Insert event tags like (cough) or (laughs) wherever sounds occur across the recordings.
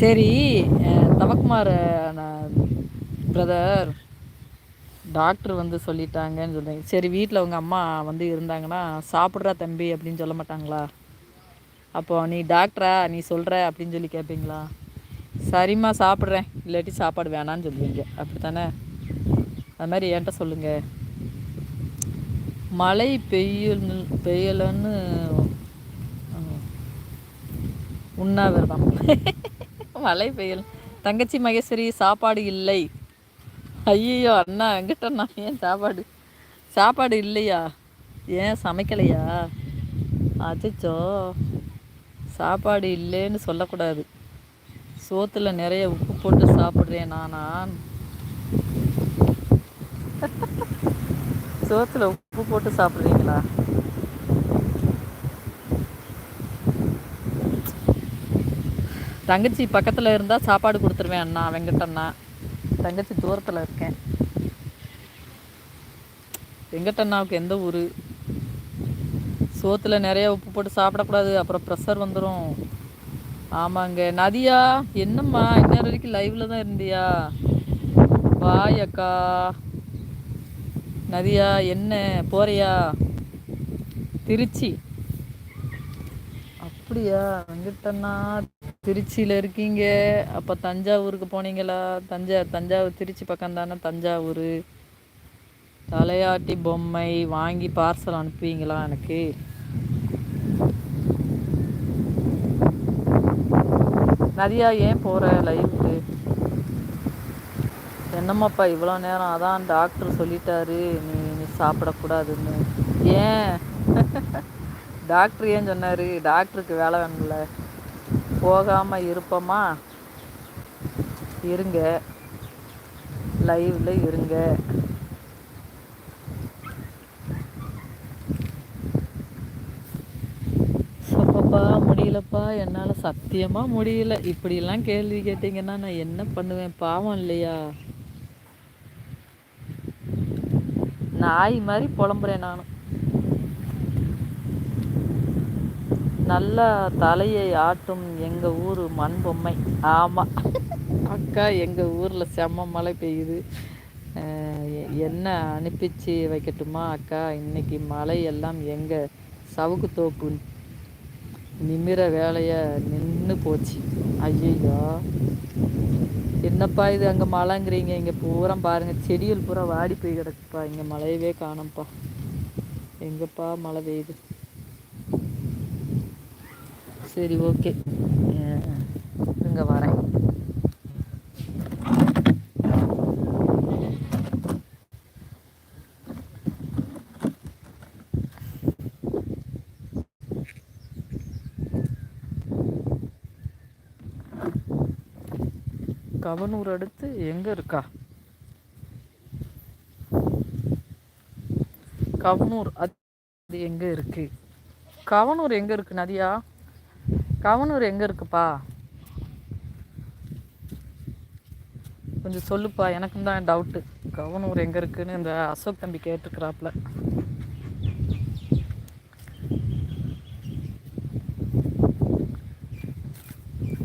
சரி Thavakumar brother doctor வந்து சொல்லிட்டாங்கன்னு சொல்கிறீங்க சரி வீட்டில் உங்கள் அம்மா வந்து இருந்தாங்கன்னா சாப்பிட்றா தம்பி அப்படின்னு சொல்ல மாட்டாங்களா? அப்போ நீ டாக்டரா நீ சொல்கிற அப்படின்னு சொல்லி கேட்பீங்களா சரிம்மா சாப்பிட்றேன். இல்லாட்டி சாப்பாடு வேணான்னு சொல்லுவீங்க. அப்படி தானே அது மாதிரி என்கிட்ட சொல்லுங்கள் மழை பெய்யல் பெய்யலன்னு உண்ணாவிரதம். (laughs) மழை பெய்யல் தங்கச்சி மகேஸ்வரி சாப்பாடு இல்லை. ஐயோ அண்ணா எங்கிட்ட அண்ணா ஏன் சாப்பாடு? சாப்பாடு இல்லையா? ஏன் சமைக்கலையா? அச்சோ சாப்பாடு இல்லைன்னு சொல்லக்கூடாது. சோத்தில் நிறைய உப்பு போட்டு சாப்பிட்றேன் நான்? சோத்தில் உப்பு போட்டு சாப்பிட்றீங்களா? தங்கச்சி பக்கத்தில் இருந்தால் சாப்பாடு கொடுத்துருவேன் அண்ணா வெங்கட்டண்ணா தங்கச்சி தூரத்தில் இருக்கேன். வெங்கட்டண்ணாவுக்கு எந்த ஊர்? சோத்தில் நிறைய உப்பு போட்டு சாப்பிடக்கூடாது அப்புறம் ப்ரெஷர் வந்துடும் ஆமாங்க. நதியா? என்னம்மா இன்னொரு வரைக்கும் லைவில் தான் இருந்தியா? பாய் அக்கா. நதியா என்ன? போறியா? திருச்சி. அப்படியா? வெங்கட்டண்ணா திருச்சியில் இருக்கீங்க. அப்போ தஞ்சாவூருக்கு போனீங்களா? தஞ்சா தஞ்சாவூர் திருச்சி பக்கம் தானே தஞ்சாவூர். தலையாட்டி பொம்மை வாங்கி பார்சல் அனுப்புவீங்களா எனக்கு? நிறையா ஏன் போகிற லைஃப்க்கு என்னம்மாப்பா இவ்வளோ நேரம்? அதான் டாக்டர் சொல்லிட்டாரு. நீ நீ சாப்பிடக்கூடாதுன்னு. ஏன்? (laughs) டாக்டர் ஏன் சொன்னார்? டாக்டருக்கு வேலை வேணும்ல. போகாமல் இருப்போமா? இருங்க. லைவில் இருங்க. சப்பப்பா முடியலப்பா. என்னால் சத்தியமாக முடியல. இப்படிலாம் கேள்வி கேட்டிங்கன்னா நான் என்ன பண்ணுவேன்? பாவம் இல்லையா? நாய் மாதிரி புலம்புறேன் நானும் நல்லா தலையை ஆட்டும் எங்கள் ஊர் மண் பொம்மை ஆமாம் அக்கா எங்கள் ஊரில் செம்ம மழை பெய்யுது. என்ன அனுப்பிச்சு வைக்கட்டுமா அக்கா? இன்னைக்கு மழை எல்லாம் எங்கள் சவுக்கு தோப்பு நிமிர வேலையை நின்று போச்சு. ஐயோ என்னப்பா இது அங்கே மழைங்கிறீங்க? இங்கே பூரா பாருங்கள் செடிகள் பூரா வாடி போய் கிடக்குப்பா. இங்கே மழையவே காணும்ப்பா. எங்கப்பா மழை பெய்யுது? சரி ஓகே. இங்கே வரேன். கவனூர் அடுத்து எங்கே இருக்கா? கவனூர் அது எங்கே இருக்குது கவனூர் எங்கே இருக்குது நதியா? கவனூர் எங்கே இருக்குப்பா? கொஞ்சம் சொல்லுப்பா எனக்கும் தான் டவுட்டு கவனூர் எங்கே இருக்குன்னு இந்த அசோக் தம்பி கேட்டுருக்குறாப்புல.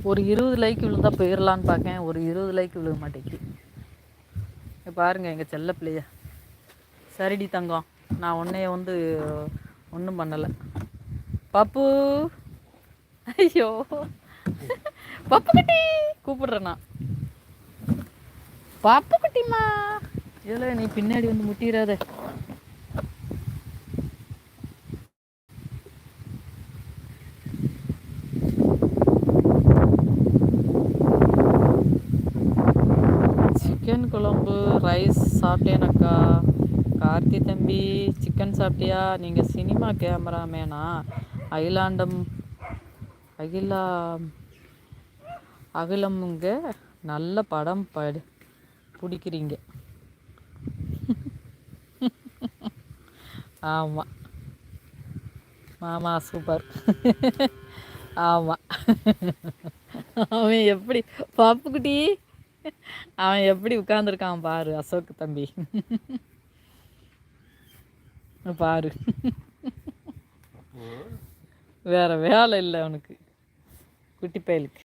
ஒரு இருபது லைக் விழுந்தா போயிடலான்னு பார்க்கேன் ஒரு இருபது லைக் விழுக மாட்டேங்கி பாருங்க எங்கள் செல்ல பிள்ளைய. சரிடி தங்கம் நான் உன்னைய வந்து ஒன்றும் பண்ணலை. பப்பு! ஐயோ. பப்பு குட்டி. கூப்பிடுறேன் நான் பாப்பு குட்டிமா இல்லை நீ பின்னாடி வந்து முட்டிடாத. சிக்கன் குழம்பு ரைஸ் சாப்பிட்டேனக்கா. கார்த்தி தம்பி சிக்கன் சாப்பிட்டியா? நீங்கள் சினிமா கேமராமேனா? ஐலாண்டம் அகிலா அகிலமுங்க. நல்ல படம் படு பிடிக்கிறீங்க. (laughs) ஆமாம் மாமா சூப்பர். (laughs) ஆமாம் அவன் எப்படி பாப்புக்குட்டி? அவன் எப்படி உட்காந்துருக்கான் பாரு அசோக் தம்பி. பாரு. வேற வேலை இல்லை அவனுக்கு. குட்டி பயலுக்கு